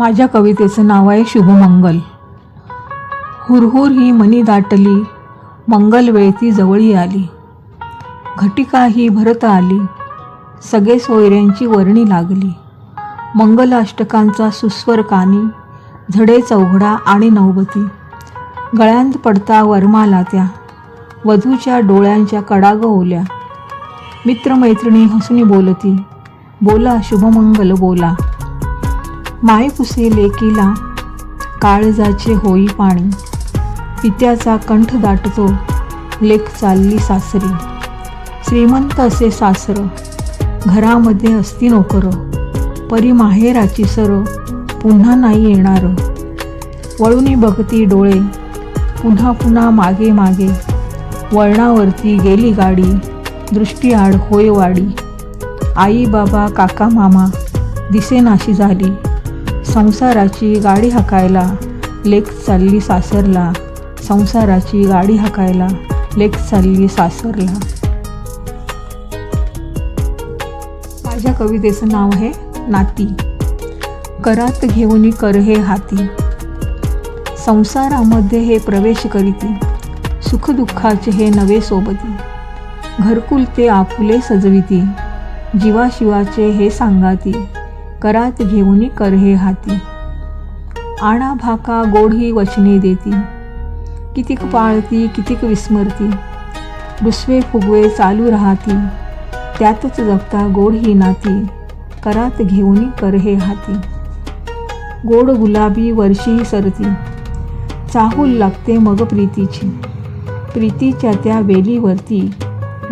माझ्या कवितेचं नाव आहे शुभमंगल. हुरहुर ही मनी दाटली मंगल वेळती जवळी आली. घटिका ही भरत आली सगळे सोयऱ्यांची वर्णी लागली. मंगलाष्टकांचा सुस्वर कानी झडे चौघडा आणि नवबती गळ्यांत पडता वरमाला त्या वधूच्या डोळ्यांच्या कडाग ओल्या. मित्रमैत्रिणी हसुनी बोलती बोला शुभमंगल बोला. माय पुसे लेकीला काळजाचे होई पाणी. पित्याचा कंठ दाटतो लेख चालली सासरी. श्रीमंत असे सासर घरामध्ये असती नोकर परी माहेराची सर पुन्हा नाही येणार. वळूनी बघती डोळे पुन्हा पुन्हा मागे मागे. वळणावरती गेली गाडी दृष्टीआड होय वाडी. आई बाबा काका मामा दिसेनाशी झाली. संसाराची गाडी हाकायला लेख चालली सासरला. संसाराची गाडी हाकायला लेख चालली सासरला. माझ्या कवितेचं नाव आहे नाती. करात घेऊन कर हे हाती. संसारामध्ये हे प्रवेश करीती. सुखदुःखाचे हे नवे सोबती. घरकुल ते आपुले सजविती. जीवाशिवाचे हे सांगाती. करात घेऊन कर हे हाती. आणा भाका गोड ही वचने देती. कितीक पाळती कितीक विस्मरती. दुसवे फुगवे चालू राहती. त्यातच जगता गोड ही नाती. करात घेऊन कर हे हाती. गोड गुलाबी वर्षी सरती. चाहूल लागते मग प्रीतीची. प्रीतीच्या त्या वेलीवरती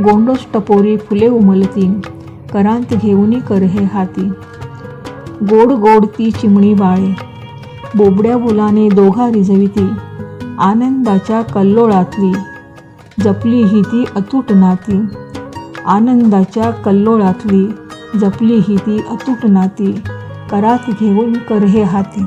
गोंडोस टपोरी फुले उमलती. करांत घेऊन कर हे हाती. गोड गोड ती चिमणी बाळे बोबड्या बुलाने दोघा रिझविती आनंदाच्या कल्लोळातली. जपली ही ती अतूट नाती. आनंदाच्या कल्लोळातली. जपली ही ती अतूट नाती. करात घेऊन कर हे हाती.